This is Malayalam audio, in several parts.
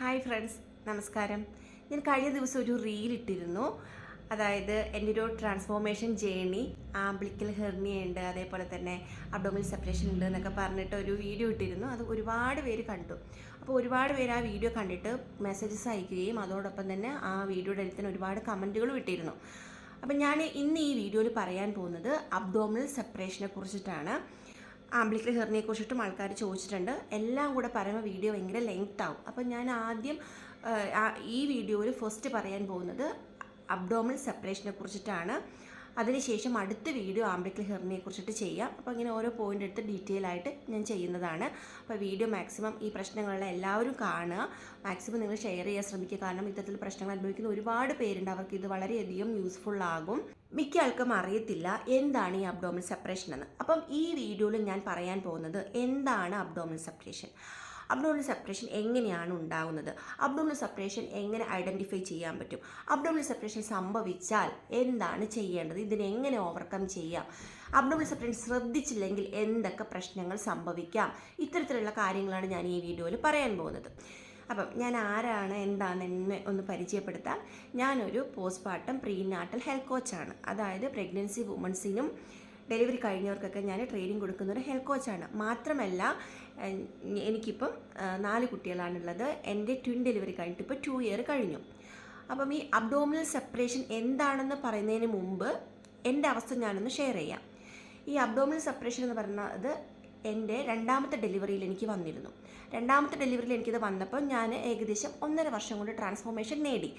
ഹായ് ഫ്രണ്ട്സ് നമസ്കാരം. ഞാൻ കഴിഞ്ഞ ദിവസം ഒരു റീൽ ഇട്ടിരുന്നു. അതായത് എന്റെ ഒരു ട്രാൻസ്ഫോർമേഷൻ ജേണി ആംബ്ലിക്കൽ ഹെർണിയ ഉണ്ട് അതേപോലെ തന്നെ അബ്ഡോമിൽ സെപ്പറേഷൻ ഉണ്ട് എന്നൊക്കെ പറഞ്ഞിട്ട് ഒരു വീഡിയോ ഇട്ടിരുന്നു. അത് ഒരുപാട് പേര് കണ്ടു. അപ്പോൾ ഒരുപാട് പേര് ആ വീഡിയോ കണ്ടിട്ട് മെസ്സേജസ് അയക്കുകയും അതോടൊപ്പം തന്നെ ആ വീഡിയോയുടെ അടുത്ത് തന്നെ ഒരുപാട് കമന്റുകളും ഇട്ടിരുന്നു. അപ്പം ഞാൻ ഇന്ന് ഈ വീഡിയോയിൽ പറയാൻ പോകുന്നത് അബ്ഡോമിനൽ സെപ്പറേഷനെ കുറിച്ചിട്ടാണ്. ആംബ്ലിക്കൽ ഹെർണിയെ കുറിച്ചിട്ടും ആൾക്കാർ ചോദിച്ചിട്ടുണ്ട്. എല്ലാം കൂടെ പറയുമ്പോൾ വീഡിയോ ഭയങ്കര ലെങ്ത് ആവും അപ്പം ഞാൻ ആദ്യം ഈ വീഡിയോയിൽ ഫസ്റ്റ് പറയാൻ പോകുന്നത് അബ്ഡോമിനൽ സെപ്പറേഷനെ കുറിച്ചിട്ടാണ്. അതിനുശേഷം അടുത്ത വീഡിയോ ആംബ്ലിക്കൽ ഹെർണിയെ കുറിച്ചിട്ട് ചെയ്യാം. അപ്പോൾ ഇങ്ങനെ ഓരോ പോയിന്റ് എടുത്ത് ഡീറ്റെയിൽ ആയിട്ട് ഞാൻ ചെയ്യുന്നതാണ്. അപ്പോൾ വീഡിയോ മാക്സിമം ഈ പ്രശ്നങ്ങളെല്ലാം എല്ലാവരും കാണുക. മാക്സിമം നിങ്ങൾ ഷെയർ ചെയ്യാൻ ശ്രമിക്കുക. കാരണം ഇത്തരത്തിൽ പ്രശ്നങ്ങൾ അനുഭവിക്കുന്ന ഒരുപാട് പേരുണ്ട്. അവർക്ക് ഇത് വളരെയധികം യൂസ്ഫുൾ ആകും. മിക്ക ആൾക്കും അറിയത്തില്ല എന്താണ് ഈ അബ്ഡോമിനൽ സെപ്പറേഷൻ എന്ന്. അപ്പം ഈ വീഡിയോയിൽ ഞാൻ പറയാൻ പോകുന്നത് എന്താണ് അബ്ഡോമിനൽ സെപ്പറേഷൻ അബ്ഡോമിനൽ സെപ്പറേഷൻ എങ്ങനെയാണ് ഉണ്ടാകുന്നത് അബ്ഡോമിനൽ സെപ്പറേഷൻ എങ്ങനെ ഐഡന്റിഫൈ ചെയ്യാൻ പറ്റും? അബ്ഡോമിനൽ സെപ്പറേഷൻ സംഭവിച്ചാൽ എന്താണ് ചെയ്യേണ്ടത്? ഇതിനെങ്ങനെ ഓവർകം ചെയ്യാം? അബ്ഡോമിനൽ സെപ്പറേഷൻ ശ്രദ്ധിച്ചില്ലെങ്കിൽ എന്തൊക്കെ പ്രശ്നങ്ങൾ സംഭവിക്കാം? ഇത്തരത്തിലുള്ള കാര്യങ്ങളാണ് ഞാൻ ഈ വീഡിയോയിൽ പറയാൻ പോകുന്നത്. അപ്പം ഞാൻ ആരാണ് എന്താണ് എന്നെ ഒന്ന് പരിചയപ്പെടുത്താം. ഞാനൊരു പോസ്റ്റ്മോർട്ടം പ്രീനാട്ടൽ ഹെൽത്ത് കോച്ചാണ് അതായത് പ്രഗ്നൻസി വുമൺസിനും ഡെലിവറി കഴിഞ്ഞവർക്കൊക്കെ ഞാൻ ട്രെയിനിങ് കൊടുക്കുന്ന ഒരു ഹെൽത്ത് കോച്ചാണ് മാത്രമല്ല എനിക്കിപ്പം നാല് കുട്ടികളാണുള്ളത്. എന്റെ ട്വിൻ ഡെലിവറി കഴിഞ്ഞിട്ട് ഇപ്പോൾ ടു ഇയർ കഴിഞ്ഞു. അപ്പം ഈ അബ്ഡോമിനൽ സെപ്പറേഷൻ എന്താണെന്ന് പറയുന്നതിന് മുമ്പ് എന്റെ അവസ്ഥ ഞാനൊന്ന് ഷെയർ ചെയ്യാം. ഈ അബ്ഡോമിനൽ സെപ്പറേഷൻ എന്ന് പറയുന്നത് എന്റെ രണ്ടാമത്തെ ഡെലിവറിയിൽ എനിക്ക് വന്നിരുന്നു. രണ്ടാമത്തെ ഡെലിവറിയിൽ എനിക്കിത് വന്നപ്പോൾ ഞാൻ ഏകദേശം ഒന്നര വർഷം കൊണ്ട് ട്രാൻസ്ഫോർമേഷൻ നേടി.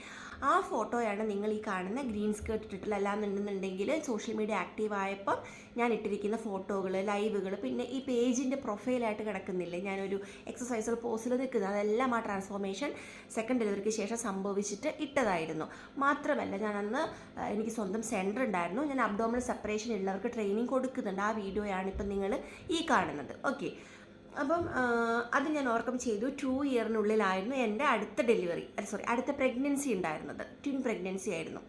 ആ ഫോട്ടോയാണ് നിങ്ങൾ ഈ കാണുന്ന ഗ്രീൻ സ്കേർട്ട് ഇട്ടിട്ടുള്ള അല്ലാന്നുണ്ടെന്നുണ്ടെങ്കിൽ സോഷ്യൽ മീഡിയ ആക്റ്റീവ് ആയപ്പോൾ ഞാൻ ഇട്ടിരിക്കുന്ന ഫോട്ടോകൾ ലൈവുകൾ പിന്നെ ഈ പേജിന്റെ പ്രൊഫൈലായിട്ട് കിടക്കുന്നില്ലേ? ഞാനൊരു എക്സസൈസർ പോസ്റ്റിൽ നിൽക്കുന്നത് അതെല്ലാം ആ ട്രാൻസ്ഫോർമേഷൻ സെക്കൻഡ് ഡെലിവറിക്ക് ശേഷം സംഭവിച്ചിട്ട് ഇട്ടതായിരുന്നു. മാത്രമല്ല ഞാൻ അന്ന് എനിക്ക് സ്വന്തം സെന്റർ ഉണ്ടായിരുന്നു. ഞാൻ അബ്ഡോമിനൽ സെപ്പറേഷൻ ഉള്ളവർക്ക് ട്രെയിനിങ് കൊടുക്കുന്നുണ്ട്. ആ വീഡിയോയാണ് ഇപ്പം നിങ്ങൾ ഈ കാണുന്നത്. ഓക്കെ അപ്പം അത് ഞാൻ ഓർക്കം ചെയ്തു. ടു ഇയറിനുള്ളിലായിരുന്നു എന്റെ അടുത്ത ഡെലിവറി സോറി അടുത്ത പ്രഗ്നൻസി ഉണ്ടായിരുന്നത്. ട്വിൻ പ്രഗ്നൻസി ആയിരുന്നു.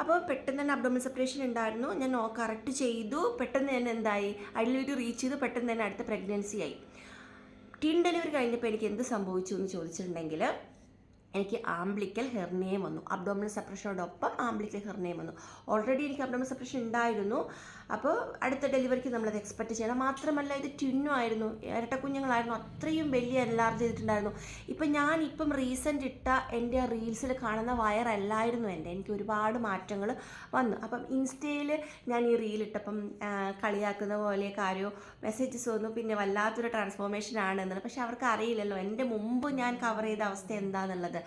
അപ്പോൾ പെട്ടെന്ന് തന്നെ അബ്ഡോമൽ സെപ്പറേഷൻ ഉണ്ടായിരുന്നു. ഞാൻ കറക്റ്റ് ചെയ്തു. പെട്ടെന്ന് തന്നെ എന്തായി? അതിലൊരു റീച്ച് ചെയ്തു. പെട്ടെന്ന് തന്നെ അടുത്ത പ്രഗ്നൻസി ആയി. ട്വിൻ ഡെലിവറി കഴിഞ്ഞപ്പോൾ എനിക്ക് എന്ത് സംഭവിച്ചു എന്ന് ചോദിച്ചിട്ടുണ്ടെങ്കിൽ എനിക്ക് ആംബ്ലിക്കൽ ഹെർണിയം വന്നു. അബ്ഡോമിനൽ സെപ്പറേഷനോടൊപ്പം ആംബ്ലിക്കൽ ഹെർണിയം വന്നു. ഓൾറെഡി എനിക്ക് അബ്ഡോമിനൽ സെപ്പറേഷൻ ഉണ്ടായിരുന്നു. അപ്പോൾ അടുത്ത ഡെലിവറിക്ക് നമ്മളത് എക്സ്പെക്റ്റ് ചെയ്യണം. മാത്രമല്ല ഇത് ട്വിന്നും ആയിരുന്നു ഇരട്ട കുഞ്ഞുങ്ങളായിരുന്നു അത്രയും വലിയ എൻലാർജ് ചെയ്തിട്ടുണ്ടായിരുന്നു. ഇപ്പം ഞാൻ ഇപ്പം റീസെന്റ് ഇട്ട എന്റെ റീൽസിൽ കാണുന്ന വയറല്ലായിരുന്നു എന്റെ. എനിക്ക് ഒരുപാട് മാറ്റങ്ങൾ വന്നു. അപ്പം ഇൻസ്റ്റയിൽ ഞാൻ ഈ റീൽ ഇട്ടപ്പം കളിയാക്കുന്ന പോലെ കാര്യമോ മെസ്സേജസ് വന്നു. പിന്നെ വല്ലാത്തൊരു ട്രാൻസ്ഫോർമേഷൻ ആണ് എന്നുള്ളത്. പക്ഷെ അവർക്ക് അറിയില്ലല്ലോ എന്റെ മുമ്പ് ഞാൻ കവർ ചെയ്ത അവസ്ഥ എന്താണെന്നുള്ളത്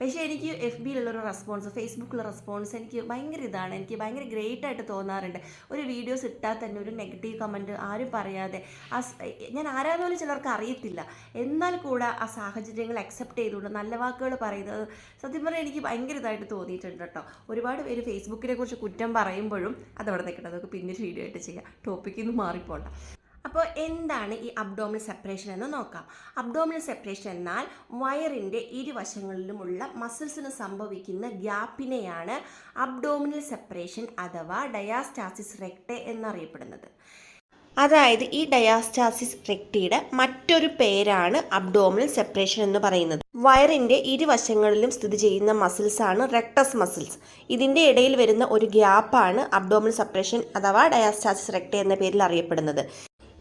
പക്ഷേ എനിക്ക് എഫ് ബിയിലുള്ളൊരു റെസ്പോൺസ് ഫേസ്ബുക്കിലുള്ള റെസ്പോൺസ് എനിക്ക് ഭയങ്കര ഇതാണ്. എനിക്ക് ഭയങ്കര ഗ്രേറ്റ് ആയിട്ട് തോന്നാറുണ്ട്. ഒരു വീഡിയോസ് ഇട്ടാൽ തന്നെ ഒരു നെഗറ്റീവ് കമന്റ് ആരും പറയാതെ ഞാൻ ആരാന്ന് പോലും ചിലർക്ക് അറിയത്തില്ല. എന്നാൽ കൂടെ ആ സാഹചര്യങ്ങൾ അക്സെപ്റ്റ് ചെയ്തുകൊണ്ട് നല്ല വാക്കുകൾ പറയുന്നത് സത്യം പറഞ്ഞാൽ എനിക്ക് ഭയങ്കര ഇതായിട്ട് തോന്നിയിട്ടുണ്ട് കേട്ടോ. ഒരുപാട് പേര് ഫേസ്ബുക്കിനെ കുറിച്ച് കുറ്റം പറയുമ്പോഴും അതവിടെ നിൽക്കട്ടെ. അതൊക്കെ പിന്നീട് വീഡിയോ ആയിട്ട് ചെയ്യാം. ടോപ്പിക്കിൽ നിന്ന് മാറിപ്പോണ്ട. അപ്പോൾ എന്താണ് ഈ അബ്ഡോമിനൽ സെപ്പറേഷൻ എന്ന് നോക്കാം. അബ്ഡോമിനൽ സെപ്പറേഷൻ എന്നാൽ വയറിന്റെ ഇരുവശങ്ങളിലുമുള്ള മസിൽസിന് സംഭവിക്കുന്ന ഗ്യാപ്പിനെയാണ് അബ്ഡോമിനൽ സെപ്പറേഷൻ അഥവാ ഡയാസ്റ്റാസിസ് റെക്ടെ എന്നറിയപ്പെടുന്നത്. അതായത് ഈ ഡയാസ്റ്റാസിസ് റെക്റ്റിയുടെ മറ്റൊരു പേരാണ് അബ്ഡോമിനൽ സെപ്പറേഷൻ എന്ന് പറയുന്നത്. വയറിന്റെ ഇരുവശങ്ങളിലും സ്ഥിതി ചെയ്യുന്ന മസിൽസാണ് റെക്ടസ് മസിൽസ് ഇതിന്റെ ഇടയിൽ വരുന്ന ഒരു ഗ്യാപ്പാണ് അബ്ഡോമിനൽ സെപ്പറേഷൻ അഥവാ ഡയാസ്റ്റാസിസ് റെക്ടെ എന്ന പേരിൽ അറിയപ്പെടുന്നത്.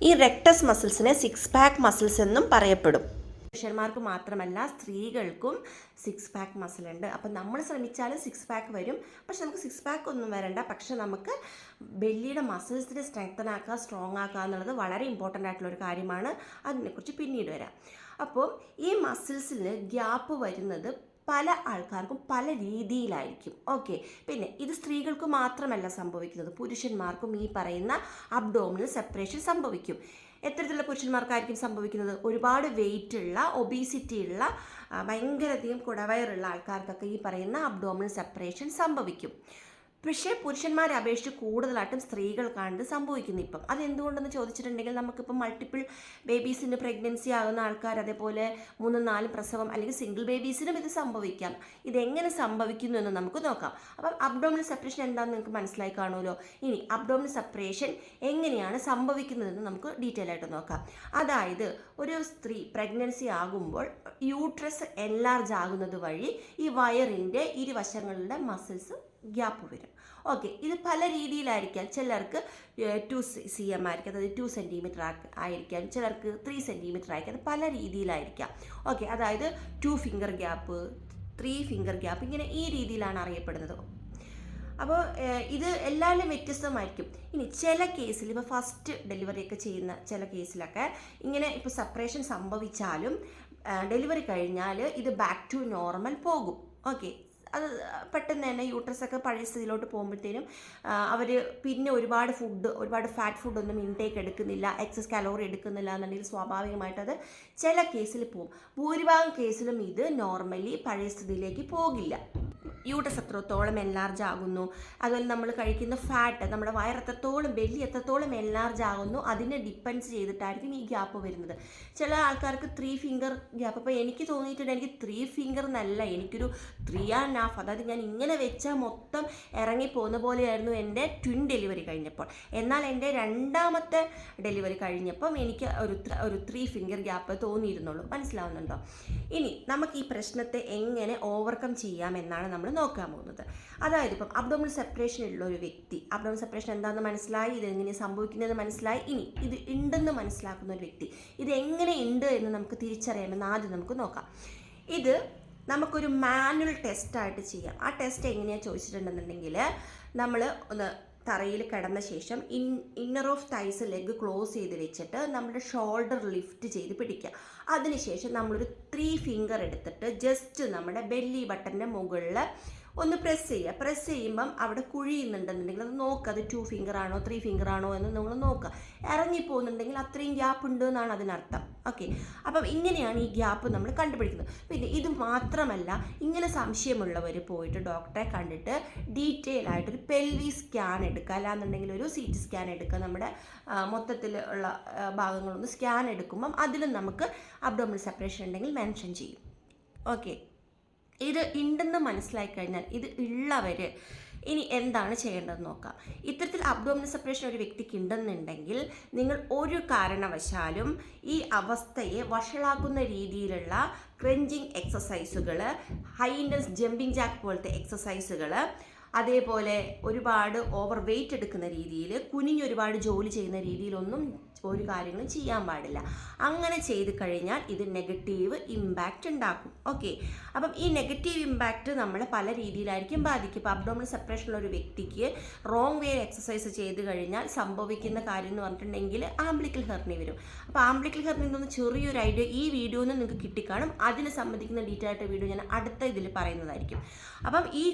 ഈ റെക്ടസ് മസിൽസിനെ സിക്സ് പാക്ക് മസിൽസ് എന്നും പറയപ്പെടും. പുരുഷന്മാർക്ക് മാത്രമല്ല സ്ത്രീകൾക്കും സിക്സ് പാക്ക് മസിൽ ഉണ്ട്. അപ്പം നമ്മൾ ശ്രമിച്ചാലും സിക്സ് പാക്ക് വരും. പക്ഷെ നമുക്ക് സിക്സ് പാക്ക് ഒന്നും വരണ്ട. പക്ഷെ നമുക്ക് ബെല്ലിയുടെ മസിൽസിനെ സ്ട്രെങ്തൻ ആക്കുക സ്ട്രോങ് ആക്കുക എന്നുള്ളത് വളരെ ഇമ്പോർട്ടന്റ് ആയിട്ടുള്ള ഒരു കാര്യമാണ്. അതിനെക്കുറിച്ച് പിന്നീട് വരാം. അപ്പോൾ ഈ മസിൽസിന് ഗ്യാപ്പ് വരുന്നത് പല ആൾക്കാർക്കും പല രീതിയിലായിരിക്കും. ഓക്കെ പിന്നെ ഇത് സ്ത്രീകൾക്ക് മാത്രമല്ല സംഭവിക്കുന്നത്. പുരുഷന്മാർക്കും ഈ പറയുന്ന അബ്ഡോമിനൽ സെപ്പറേഷൻ സംഭവിക്കും. എത്തരത്തിലുള്ള പുരുഷന്മാർക്കായിരിക്കും സംഭവിക്കുന്നത്? ഒരുപാട് വെയിറ്റ് ഉള്ള ഒബീസിറ്റി ഉള്ള ഭയങ്കരധികം കുടവയറുള്ള ആൾക്കാർക്കൊക്കെ ഈ പറയുന്ന അബ്ഡോമിനൽ സെപ്പറേഷൻ സംഭവിക്കും. പക്ഷേ പുരുഷന്മാരെ അപേക്ഷിച്ച് കൂടുതലായിട്ടും സ്ത്രീകൾക്കാണ് ഇത് സംഭവിക്കുന്നത് ഇപ്പം. അതെന്തുകൊണ്ടെന്ന് ചോദിച്ചിട്ടുണ്ടെങ്കിൽ നമുക്കിപ്പം മൾട്ടിപ്പിൾ ബേബീസിന് പ്രഗ്നൻസി ആകുന്ന ആൾക്കാർ അതേപോലെ മൂന്നും നാലും പ്രസവം അല്ലെങ്കിൽ സിംഗിൾ ബേബീസിനും ഇത് സംഭവിക്കാം. ഇതെങ്ങനെ സംഭവിക്കുന്നു എന്ന് നമുക്ക് നോക്കാം. അപ്പം അബ്ഡോമിനൽ സെപ്പറേഷൻ എന്താണെന്ന് നിങ്ങൾക്ക് മനസ്സിലായി കാണുമല്ലോ? ഇനി അബ്ഡോമിനൽ സെപ്പറേഷൻ എങ്ങനെയാണ് സംഭവിക്കുന്നതെന്ന് നമുക്ക് ഡീറ്റെയിൽ ആയിട്ട് നോക്കാം. അതായത് ഒരു സ്ത്രീ പ്രഗ്നൻസി ആകുമ്പോൾ യൂട്രസ് എൻലാർജ് ആകുന്നത് വഴി ഈ വയറിന്റെ ഇരുവശങ്ങളിലെ മസിൽസ് ഗ്യാപ്പ് വരും. ഓക്കെ ഇത് പല രീതിയിലായിരിക്കാം. ചിലർക്ക് ടു സി എം ആയിരിക്കും. അതായത് ടു സെന്റിമീറ്റർ ആയിരിക്കാം. ചിലർക്ക് ത്രീ സെന്റിമീറ്റർ ആയിരിക്കാം. അത് പല രീതിയിലായിരിക്കാം. ഓക്കെ അതായത് two finger gap three finger gap ഇങ്ങനെ ഈ രീതിയിലാണ് അറിയപ്പെടുന്നത്. അപ്പോൾ ഇത് എല്ലാവരും വ്യത്യസ്തമായിരിക്കും. ഇനി ചില കേസിൽ ഇപ്പോൾ ഫസ്റ്റ് ഡെലിവറി ഒക്കെ ചെയ്യുന്ന ചില കേസിലൊക്കെ ഇങ്ങനെ ഇപ്പോൾ സെപ്പറേഷൻ സംഭവിച്ചാലും ഡെലിവറി കഴിഞ്ഞാൽ ഇത് ബാക്ക് ടു നോർമൽ പോകും. ഓക്കെ അത് പെട്ടെന്ന് തന്നെ യൂട്രസ് ഒക്കെ പഴയ സ്ഥിതിയിലോട്ട് പോകുമ്പോഴത്തേനും അവർ പിന്നെ ഒരുപാട് ഫുഡ് ഒരുപാട് ഫാറ്റ് ഫുഡൊന്നും ഇൻടേക്ക് എടുക്കുന്നില്ല എക്സസ് കലോറി എടുക്കുന്നില്ല എന്നുണ്ടെങ്കിൽ സ്വാഭാവികമായിട്ട് അത് ചില കേസിൽ പോകും. ഭൂരിഭാഗം കേസിലും ഇത് നോർമലി പഴയ സ്ഥിതിയിലേക്ക് പോകില്ല. യൂട്ടസ് എത്രത്തോളം എൻലാർജ് ആകുന്നു. അതുപോലെ നമ്മൾ കഴിക്കുന്ന ഫാറ്റ് നമ്മുടെ വയർ എത്രത്തോളം ബെല്ലി എത്രത്തോളം എൻലാർജ് ആകുന്നു അതിനെ ഡിപ്പെൻഡ് ചെയ്തിട്ടായിരിക്കും ഈ ഗ്യാപ്പ് വരുന്നത്. ചില ആൾക്കാർക്ക് ത്രീ ഫിംഗർ ഗ്യാപ്പ് അപ്പോൾ എനിക്ക് തോന്നിയിട്ടുണ്ട് എനിക്ക് ത്രീ ഫിംഗർ എന്നല്ല എനിക്കൊരു ത്രീ ആൻഡ് ഹാഫ് അതായത് ഞാൻ ഇങ്ങനെ വെച്ചാൽ മൊത്തം ഇറങ്ങിപ്പോകുന്ന പോലെയായിരുന്നു എന്റെ ട്വിൻ ഡെലിവറി കഴിഞ്ഞപ്പോൾ. എന്നാൽ എന്റെ രണ്ടാമത്തെ ഡെലിവറി കഴിഞ്ഞപ്പം എനിക്ക് ഒരു ഒരു ത്രീ ഫിംഗർ ഗ്യാപ്പ് തോന്നിയിരുന്നുള്ളൂ. മനസ്സിലാവുന്നുണ്ടോ? ഇനി നമുക്ക് ഈ പ്രശ്നത്തെ എങ്ങനെ ഓവർകം ചെയ്യാം എന്നാണ് നമ്മൾ നോക്കാൻ പോകുന്നത്. അതായത് ഇപ്പം അബ്ഡോമിനൽ സെപ്പറേഷൻ ഉള്ള ഒരു വ്യക്തി. അബ്ഡോമിനൽ സെപ്പറേഷൻ എന്താണെന്ന് മനസ്സിലായി? ഇത് എങ്ങനെ സംഭവിക്കുന്നത് മനസ്സിലായി? ഇനി ഇത് ഉണ്ടെന്ന് മനസ്സിലാക്കുന്ന ഒരു വ്യക്തി. ഇത് എങ്ങനെ ഉണ്ട് എന്ന് നമുക്ക് തിരിച്ചറിയാമെന്ന് ആദ്യം നമുക്ക് നോക്കാം. ഇത് നമുക്കൊരു മാനുവൽ ടെസ്റ്റായിട്ട് ചെയ്യാം. ആ ടെസ്റ്റ് എങ്ങനെയാണ് ചോദിച്ചിട്ടുണ്ടെന്നുണ്ടെങ്കിൽ നമ്മൾ ഒന്ന് തറയിൽ കിടന്ന ശേഷം in inner of thighs leg close ചെയ്ത് വെച്ചിട്ട് നമ്മുടെ ഷോൾഡർ ലിഫ്റ്റ് ചെയ്ത് പിടിക്കുക. അതിനുശേഷം നമ്മളൊരു ത്രീ ഫിംഗർ എടുത്തിട്ട് ജസ്റ്റ് നമ്മുടെ ബെല്ലി ബട്ടന്റെ മുകളിൽ ഒന്ന് പ്രസ് ചെയ്യുക. പ്രസ് ചെയ്യുമ്പം അവിടെ കുഴിയുന്നുണ്ടെന്നുണ്ടെങ്കിൽ അത് നോക്കുക അത് ടു ഫിംഗർ ആണോ ത്രീ ഫിംഗർ ആണോ എന്ന് നിങ്ങൾ നോക്കുക. ഇറങ്ങിപ്പോകുന്നുണ്ടെങ്കിൽ അത്രയും ഗ്യാപ്പ് ഉണ്ട് എന്നാണ് അതിനർത്ഥം. ഓക്കെ അപ്പം ഇങ്ങനെയാണ് ഈ ഗ്യാപ്പ് നമ്മൾ കണ്ടുപിടിക്കുന്നത്. പിന്നെ ഇത് മാത്രമല്ല ഇങ്ങനെ സംശയമുള്ളവർ പോയിട്ട് ഡോക്ടറെ കണ്ടിട്ട് ഡീറ്റെയിൽ ആയിട്ടൊരു പെൽവി സ്കാൻ എടുക്കുക. അല്ലാന്നുണ്ടെങ്കിൽ ഒരു സി ടി സ്കാൻ എടുക്കുക. നമ്മുടെ മൊത്തത്തിൽ ഉള്ള ഭാഗങ്ങളൊന്ന് സ്കാൻ എടുക്കുമ്പം അതിലും നമുക്ക് അബ്ഡോമിനൽ സെപ്പറേഷൻ ഉണ്ടെങ്കിൽ മെൻഷൻ ചെയ്യും. ഓക്കെ ഇത് ഉണ്ടെന്ന് മനസ്സിലായി കഴിഞ്ഞാൽ ഇത് ഉള്ളവർ ഇനി എന്താണ് ചെയ്യേണ്ടതെന്ന് നോക്കാം. ഇത്തരത്തിൽ അബ്ഡോമിനൽ സെപ്പറേഷൻ ഒരു വ്യക്തിക്ക് ഉണ്ടെന്നുണ്ടെങ്കിൽ നിങ്ങൾ ഒരു കാരണവശാലും ഈ അവസ്ഥയെ വഷളാക്കുന്ന രീതിയിലുള്ള ക്രഞ്ചിങ് എക്സസൈസുകൾ ഹൈ ഇൻഡൻസ് ജമ്പിങ് ജാക്ക് പോലത്തെ എക്സസൈസുകൾ അതേപോലെ ഒരുപാട് ഓവർ വെയിറ്റ് എടുക്കുന്ന രീതിയിൽ കുനിഞ്ഞ് ഒരുപാട് ജോലി ചെയ്യുന്ന രീതിയിലൊന്നും ഒരു കാര്യങ്ങളും ചെയ്യാൻ പാടില്ല. അങ്ങനെ ചെയ്ത് കഴിഞ്ഞാൽ ഇത് നെഗറ്റീവ് ഇമ്പാക്റ്റ് ഉണ്ടാക്കും. ഓക്കെ അപ്പം ഈ നെഗറ്റീവ് ഇമ്പാക്റ്റ് നമ്മളെ പല രീതിയിലായിരിക്കും ബാധിക്കും. ഇപ്പോൾ അബ്ഡോമിനൽ സെപ്പറേഷനുള്ള ഒരു വ്യക്തിക്ക് റോങ് വേ എക്സസൈസ് ചെയ്ത് കഴിഞ്ഞാൽ സംഭവിക്കുന്ന കാര്യം എന്ന് പറഞ്ഞിട്ടുണ്ടെങ്കിൽ ആംബ്ലിക്കൽ ഹെർണി വരും. അപ്പോൾ ആംബ്ലിക്കൽ ഹെർണി എന്നൊന്ന് ചെറിയൊരു ഐഡിയ ഈ വീഡിയോ നിന്ന് നിങ്ങൾക്ക് കിട്ടിക്കാണും. അതിനെ സംബന്ധിക്കുന്ന ഡീറ്റെയിൽ ആയിട്ട് വീഡിയോ ഞാൻ അടുത്ത ഇതിൽ പറയുന്നതായിരിക്കും. അപ്പം ഈ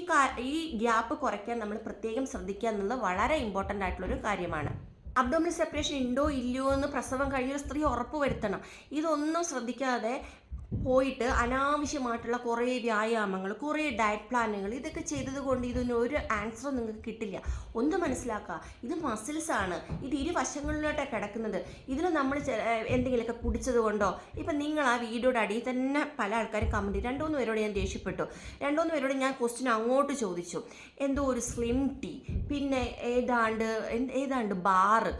ഈ ഗ്യാപ്പ് കുറയ്ക്കാൻ നമ്മൾ പ്രത്യേകം ശ്രദ്ധിക്കുക എന്നുള്ളത് വളരെ ഇമ്പോർട്ടന്റ് ആയിട്ടുള്ളൊരു കാര്യമാണ്. അബ്ഡോമിനൽ സെപ്പറേഷൻ ഉണ്ടോ ഇല്ലയോ എന്ന് പ്രസവം കഴിഞ്ഞൊരു സ്ത്രീ ഉറപ്പ് വരുത്തണം. ഇതൊന്നും ശ്രദ്ധിക്കാതെ പോയിട്ട് അനാവശ്യമായിട്ടുള്ള കുറേ വ്യായാമങ്ങൾ കുറേ ഡയറ്റ് പ്ലാനുകൾ ഇതൊക്കെ ചെയ്തത് കൊണ്ട് ഇതിന് ഒരു ആൻസറും നിങ്ങൾക്ക് കിട്ടില്ല. ഒന്ന് മനസ്സിലാക്കുക ഇത് മസിൽസ് ആണ്. ഇത് ഇരുവശങ്ങളിലോട്ടാണ് കിടക്കുന്നത്. ഇതിൽ നമ്മൾ എന്തെങ്കിലുമൊക്കെ കുടിച്ചത് കൊണ്ടോ ഇപ്പം നിങ്ങൾ ആ വീഡിയോയുടെ അടിയിൽ തന്നെ പല ആൾക്കാരും കമന്റ് രണ്ടുമൂന്ന് പേരോട് ഞാൻ ദേഷ്യപ്പെട്ടു. രണ്ടുമൂന്ന് പേരോട് ഞാൻ ക്വസ്റ്റ്യൻ അങ്ങോട്ട് ചോദിച്ചു. എന്തോ ഒരു സ്ലിം ടീ പിന്നെ ഏതാണ്ട് ഏതാണ്ട് ബാറ്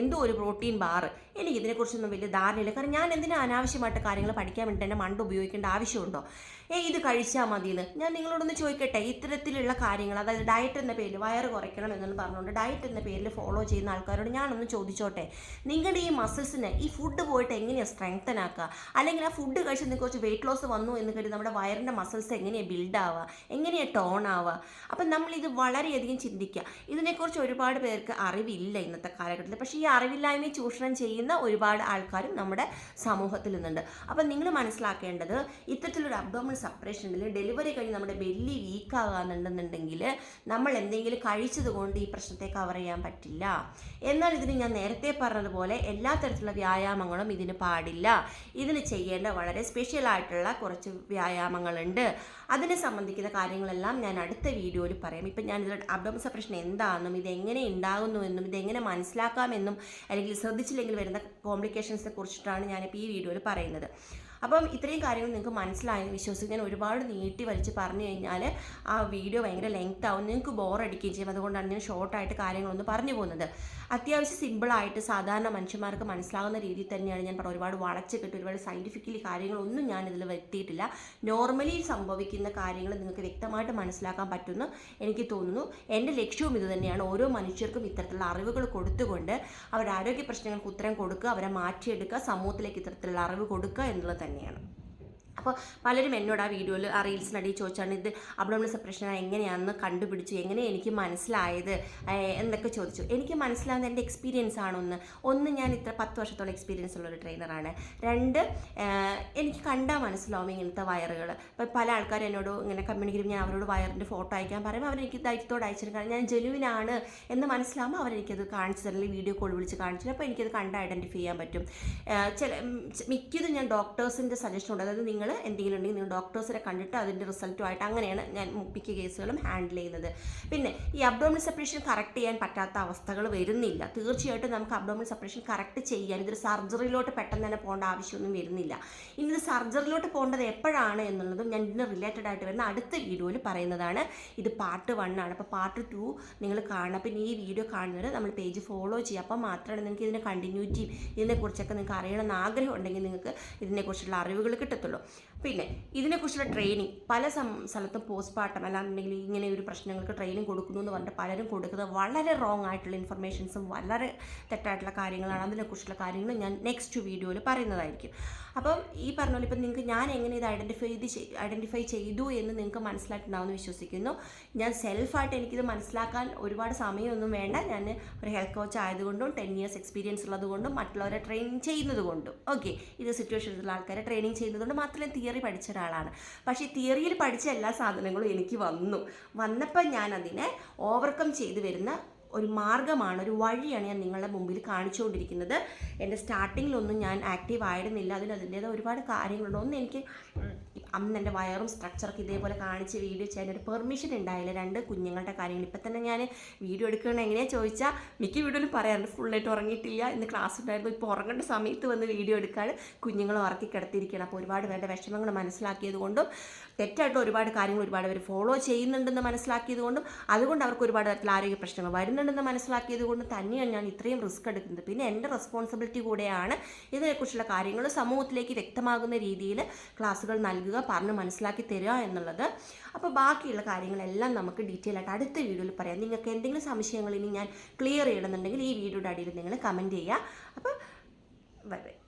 എന്തോ ഒരു പ്രോട്ടീൻ ബാറ് എനിക്ക് ഇതിനെക്കുറിച്ചൊന്നും വലിയ ധാരണയില്ല. കാരണം ഞാൻ എന്തിനാ അനാവശ്യമായിട്ട് കാര്യങ്ങൾ പഠിക്കാൻ വേണ്ടി എന്റെ മണ്ട ഉപയോഗിക്കേണ്ട ആവശ്യമുണ്ടോ? ഏ ഇത് കഴിച്ചാൽ മതിയെന്ന്. ഞാൻ നിങ്ങളോടൊന്ന് ചോദിക്കട്ടെ? ഇത്തരത്തിലുള്ള കാര്യങ്ങൾ അതായത് ഡയറ്റ് എന്ന പേരിൽ വയറ് കുറയ്ക്കണം എന്നൊന്ന് പറഞ്ഞുകൊണ്ട് ഡയറ്റ് എന്ന പേരിൽ ഫോളോ ചെയ്യുന്ന ആൾക്കാരോട് ഞാനൊന്ന് ചോദിച്ചോട്ടെ? നിങ്ങളുടെ ഈ മസിൽസിനെ ഈ ഫുഡ് പോയിട്ട് എങ്ങനെയാണ് സ്ട്രെങ്തൻ ആക്കുക? അല്ലെങ്കിൽ ആ ഫുഡ് കഴിച്ച് നിങ്ങൾക്ക് കുറച്ച് വെയിറ്റ് ലോസ് വന്നു എന്ന് കരുതി നമ്മുടെ വയറിന്റെ മസിൽസ് എങ്ങനെയാണ് ബിൽഡ് ആവുക? എങ്ങനെയാണ് ടോൺ ആവുക? അപ്പം നമ്മളിത് വളരെയധികം ചിന്തിക്കുക. ഇതിനെക്കുറിച്ച് ഒരുപാട് പേർക്ക് അറിവില്ല ഇന്നത്തെ കാലഘട്ടത്തിൽ. പക്ഷേ ഈ അറിവില്ലായ്മയെ ചൂഷണം ചെയ്യുന്ന ചെയ്യുന്ന ഒരുപാട് ആൾക്കാരും നമ്മുടെ സമൂഹത്തിൽ നിന്നുണ്ട്. അപ്പം നിങ്ങൾ മനസ്സിലാക്കേണ്ടത് ഇത്തരത്തിലൊരു അബ്ഡോമൽ സപ്പറേഷൻ ഉണ്ടെങ്കിൽ ഡെലിവറി കഴിഞ്ഞ് നമ്മുടെ ബെല്ലി വീക്ക് ആകാന്നുണ്ടെന്നുണ്ടെങ്കിൽ നമ്മൾ എന്തെങ്കിലും കഴിച്ചത് കൊണ്ട് ഈ പ്രശ്നത്തെ കവർ ചെയ്യാൻ പറ്റില്ല. എന്നാൽ ഇതിന് ഞാൻ നേരത്തെ പറഞ്ഞതുപോലെ എല്ലാ തരത്തിലുള്ള വ്യായാമങ്ങളും ഇതിന് പാടില്ല. ഇതിന് ചെയ്യേണ്ട വളരെ സ്പെഷ്യൽ ആയിട്ടുള്ള കുറച്ച് വ്യായാമങ്ങളുണ്ട്. അതിനെ സംബന്ധിക്കുന്ന കാര്യങ്ങളെല്ലാം ഞാൻ അടുത്ത വീഡിയോയിൽ പറയാം. ഇപ്പം ഞാൻ ഇതിൽ അബ്ഡോമൽ സപ്പറേഷൻ എന്താണെന്നും ഇതെങ്ങനെ ഉണ്ടാകുന്നുവെന്നും ഇതെങ്ങനെ മനസ്സിലാക്കാമെന്നും അല്ലെങ്കിൽ ശ്രദ്ധിച്ചില്ലെങ്കിൽ വരുന്ന കോംപ്ലിക്കേഷൻസിനെ കുറിച്ചിട്ടാണ് ഞാനിപ്പോൾ ഈ വീഡിയോയിൽ പറയുന്നത്. അപ്പം ഇത്രയും കാര്യങ്ങൾ നിങ്ങൾക്ക് മനസ്സിലായെന്ന് ഞാൻ ഒരുപാട് നീട്ടി വലിച്ച് പറഞ്ഞു കഴിഞ്ഞാൽ ആ വീഡിയോ ഭയങ്കര ലെങ്ത് ആവും. നിങ്ങൾക്ക് ബോറടിക്കുകയും ചെയ്യും. അതുകൊണ്ടാണ് ഞാൻ ഷോർട്ടായിട്ട് കാര്യങ്ങളൊന്ന് പറഞ്ഞു പോകുന്നത്. അത്യാവശ്യം സിമ്പിളായിട്ട് സാധാരണ മനുഷ്യന്മാർക്ക് മനസ്സിലാകുന്ന രീതിയിൽ തന്നെയാണ് ഞാൻ പറഞ്ഞത്. ഒരുപാട് വളച്ച് കിട്ടും ഒരുപാട് സയന്റിഫിക്കലി കാര്യങ്ങളൊന്നും ഞാൻ ഇതിൽ വരുത്തിയിട്ടില്ല. നോർമലി സംഭവിക്കുന്ന കാര്യങ്ങൾ നിങ്ങൾക്ക് വ്യക്തമായിട്ട് മനസ്സിലാക്കാൻ പറ്റുമെന്ന് എനിക്ക് തോന്നുന്നു. എന്റെ ലക്ഷ്യവും ഇത് തന്നെയാണ്. ഓരോ മനുഷ്യർക്കും ഇത്തരത്തിലുള്ള അറിവുകൾ കൊടുത്തുകൊണ്ട് അവരുടെ ആരോഗ്യ പ്രശ്നങ്ങൾക്ക് ഉത്തരം കൊടുക്കുക അവരെ മാറ്റിയെടുക്കുക സമൂഹത്തിലേക്ക് ഇത്തരത്തിലുള്ള അറിവ് കൊടുക്കുക എന്നുള്ളത് തന്നെയാണ് അപ്പോൾ പലരും എന്നോട് ആ വീഡിയോയിൽ ആ റീൽസിനടിയിൽ ചോദിച്ചാണ് ഇത് അബ്ഡോമിനൽ സെപ്പറേഷൻ എങ്ങനെയാണെന്ന് കണ്ടുപിടിച്ചു? എങ്ങനെ എനിക്ക് മനസ്സിലായത്? എന്നൊക്കെ ചോദിച്ചു. എനിക്ക് മനസ്സിലാകുന്ന എന്റെ എക്സ്പീരിയൻസ് ആണൊന്ന്. ഒന്ന് ഞാൻ ഇത്ര പത്ത് വർഷത്തോളം എക്സ്പീരിയൻസ് ഉള്ള ഒരു ട്രെയിനറാണ് രണ്ട് എനിക്ക് കണ്ടാൽ മനസ്സിലാവും ഇങ്ങനത്തെ വയറുകൾ ഇപ്പോൾ പല ആൾക്കാരും എന്നോട് ഇങ്ങനെ കമ്മ്യൂണിക്കേറ്റ് ഞാൻ അവരോട് വയറിന്റെ ഫോട്ടോ അയക്കാൻ പറയുമ്പോൾ അവരെനിക്ക് ദൈത്യത്തോട് കാരണം ഞാൻ ജെനുവിനാണ് എന്ന് മനസ്സിലാകുമ്പോൾ അവരെനിക്കത് കാണിച്ചു തരല്ലേ വീഡിയോ കോൾ വിളിച്ച് കാണിച്ചു തരും. അപ്പോൾ എനിക്കത് കണ്ട് ഐഡന്റിഫൈ ചെയ്യാൻ പറ്റും. ചില മിക്കതും ഞാൻ ഡോക്ടേഴ്സിന്റെ സജഷൻ ഉണ്ട്. അതായത് നിങ്ങൾ എന്തെങ്കിലും ഉണ്ടെങ്കിൽ നിങ്ങൾ ഡോക്ടേഴ്സിനെ കണ്ടിട്ട് അതിന്റെ റിസൾട്ടുമായിട്ട് അങ്ങനെയാണ് ഞാൻ മിക്ക കേസുകളും ഹാൻഡിൽ ചെയ്യുന്നത്. പിന്നെ ഈ അബ്ഡോമിനൽ സെപ്പറേഷൻ കറക്റ്റ് ചെയ്യാൻ പറ്റാത്ത അവസ്ഥകൾ വരുന്നില്ല. തീർച്ചയായിട്ടും നമുക്ക് അബ്ഡോമിനൽ സെപ്പറേഷൻ കറക്റ്റ് ചെയ്യാൻ ഇതൊരു സർജറിയിലോട്ട് പെട്ടെന്ന് തന്നെ പോകേണ്ട ആവശ്യമൊന്നും വരുന്നില്ല. ഇനി ഇത് സർജറിയിലോട്ട് പോകേണ്ടത് എപ്പോഴാണ് എന്നുള്ളതും ഞാൻ ഇതിന് റിലേറ്റഡ് ആയിട്ട് വരുന്ന അടുത്ത വീഡിയോയിൽ പറയുന്നതാണ്. ഇത് പാർട്ട് വൺ ആണ്. അപ്പോൾ പാർട്ട് ടു നിങ്ങൾ കാണുക. പിന്നെ ഈ വീഡിയോ കാണുന്നവർ നമ്മൾ പേജ് ഫോളോ ചെയ്യുക. അപ്പോൾ മാത്രമാണ് നിങ്ങൾക്ക് ഇതിന്റെ കണ്ടിന്യൂറ്റിയും ഇതിനെക്കുറിച്ചൊക്കെ നിങ്ങൾക്ക് അറിയണമെന്ന് ആഗ്രഹം ഉണ്ടെങ്കിൽ നിങ്ങൾക്ക് ഇതിനെക്കുറിച്ചുള്ള അറിവുകൾ കിട്ടത്തുള്ളൂ. പിന്നെ ഇതിനെക്കുറിച്ചുള്ള ട്രെയിനിങ് പല സ്ഥലത്തും പോസ്റ്റ്മോർട്ടം അല്ലാന്നുണ്ടെങ്കിൽ ഇങ്ങനെ ഒരു പ്രശ്നങ്ങൾക്ക് ട്രെയിനിങ് കൊടുക്കുന്നു എന്ന് പറഞ്ഞിട്ട് പലരും കൊടുക്കുന്നത് വളരെ റോങ് ആയിട്ടുള്ള ഇൻഫർമേഷൻസും വളരെ തെറ്റായിട്ടുള്ള കാര്യങ്ങളാണ്. അതിനെക്കുറിച്ചുള്ള കാര്യങ്ങൾ ഞാൻ നെക്സ്റ്റ് വീഡിയോയിൽ പറയുന്നതായിരിക്കും. അപ്പം ഈ പറഞ്ഞ പോലെ ഇപ്പം നിങ്ങൾക്ക് ഞാൻ എങ്ങനെ ഇത് ഐഡന്റിഫൈ ഇത് ഐഡന്റിഫൈ ചെയ്തു എന്ന് നിങ്ങൾക്ക് മനസ്സിലായിട്ടുണ്ടാവുമെന്ന് വിശ്വസിക്കുന്നു. ഞാൻ സെൽഫായിട്ട് എനിക്കിത് മനസ്സിലാക്കാൻ ഒരുപാട് സമയമൊന്നും വേണ്ട. ഞാൻ ഒരു ഹെൽത്ത് കോച്ച് ആയതുകൊണ്ടും ടെൻ ഇയേഴ്സ് എക്സ്പീരിയൻസ് ഉള്ളതുകൊണ്ടും മറ്റുള്ളവരെ ട്രെയിനിങ് ചെയ്യുന്നതുകൊണ്ടും. ഓക്കെ ഇത് സിറ്റുവേഷനിലുള്ള ആൾക്കാരെ ട്രെയിനിങ് ചെയ്യുന്നതുകൊണ്ട് മാത്രമേ തിയറി പഠിച്ച ഒരാളാണ്. പക്ഷേ തിയറിയിൽ പഠിച്ച എല്ലാ സാധനങ്ങളും എനിക്ക് വന്നു. വന്നപ്പോൾ ഞാൻ അതിനെ ഓവർകം ചെയ്തു വരുന്ന ഒരു മാർഗമാണ് ഒരു വഴിയാണ് ഞാൻ നിങ്ങളുടെ മുമ്പിൽ കാണിച്ചുകൊണ്ടിരിക്കുന്നത്. എന്റെ സ്റ്റാർട്ടിങ്ങിലൊന്നും ഞാൻ ആക്റ്റീവ് ആയിരുന്നില്ല. അതിന് അതിന്റേതായ ഒരുപാട് കാര്യങ്ങളുണ്ട്. ഒന്ന് എനിക്ക് അന്ന് എന്റെ വയറും സ്ട്രക്ചറൊക്കെ ഇതേപോലെ കാണിച്ച് വീഡിയോ ചെയ്യാൻ ഒരു പെർമിഷൻ ഉണ്ടായില്ല. രണ്ട് കുഞ്ഞുങ്ങളുടെ കാര്യങ്ങൾ. ഇപ്പം തന്നെ ഞാൻ വീഡിയോ എടുക്കണം എങ്ങനെയാണ് ചോദിച്ചാൽ മിക്ക വീഡിയോയിലും പറയാറുണ്ട് ഫുള്ളായിട്ട് ഉറങ്ങിയിട്ടില്ല. ഇന്ന് ക്ലാസ് ഉണ്ടായിരുന്നു. ഇപ്പോൾ ഉറങ്ങേണ്ട സമയത്ത് വന്ന് വീഡിയോ എടുക്കാൻ കുഞ്ഞുങ്ങൾ ഉറക്കി കിടത്തിയിരിക്കുകയാണ്. അപ്പോൾ ഒരുപാട് പേരുടെ വിഷമങ്ങൾ മനസ്സിലാക്കിയത് കൊണ്ടും തെറ്റായിട്ട് ഒരുപാട് കാര്യങ്ങൾ ഒരുപാട് പേര് ഫോളോ ചെയ്യുന്നുണ്ടെന്ന് മനസ്സിലാക്കിയത് കൊണ്ടും അതുകൊണ്ട് അവർക്ക് ഒരുപാട് തരത്തിലുള്ള ആരോഗ്യ പ്രശ്നങ്ങൾ വരുന്നുണ്ടെന്ന് മനസ്സിലാക്കിയത് കൊണ്ട് തന്നെയാണ് ഞാൻ ഇത്രയും റിസ്ക് എടുക്കുന്നത്. പിന്നെ എന്റെ റെസ്പോൺസിബിലിറ്റി കൂടെയാണ് ഇതിനെക്കുറിച്ചുള്ള കാര്യങ്ങൾ സമൂഹത്തിലേക്ക് വ്യക്തമാകുന്ന രീതിയിൽ ക്ലാസ്സുകൾ നൽകുക. പറഞ്ഞ് മനസ്സിലാക്കി തരിക എന്നുള്ളത്. അപ്പോൾ ബാക്കിയുള്ള കാര്യങ്ങളെല്ലാം നമുക്ക് ഡീറ്റെയിൽ ആയിട്ട് അടുത്ത വീഡിയോയിൽ പറയാം. നിങ്ങൾക്ക് എന്തെങ്കിലും സംശയങ്ങൾ ഇനി ഞാൻ ക്ലിയർ ചെയ്യണമെന്നുണ്ടെങ്കിൽ ഈ വീഡിയോയുടെ അടിയിൽ നിങ്ങൾ കമന്റ് ചെയ്യുക. അപ്പോൾ ബൈ ബൈ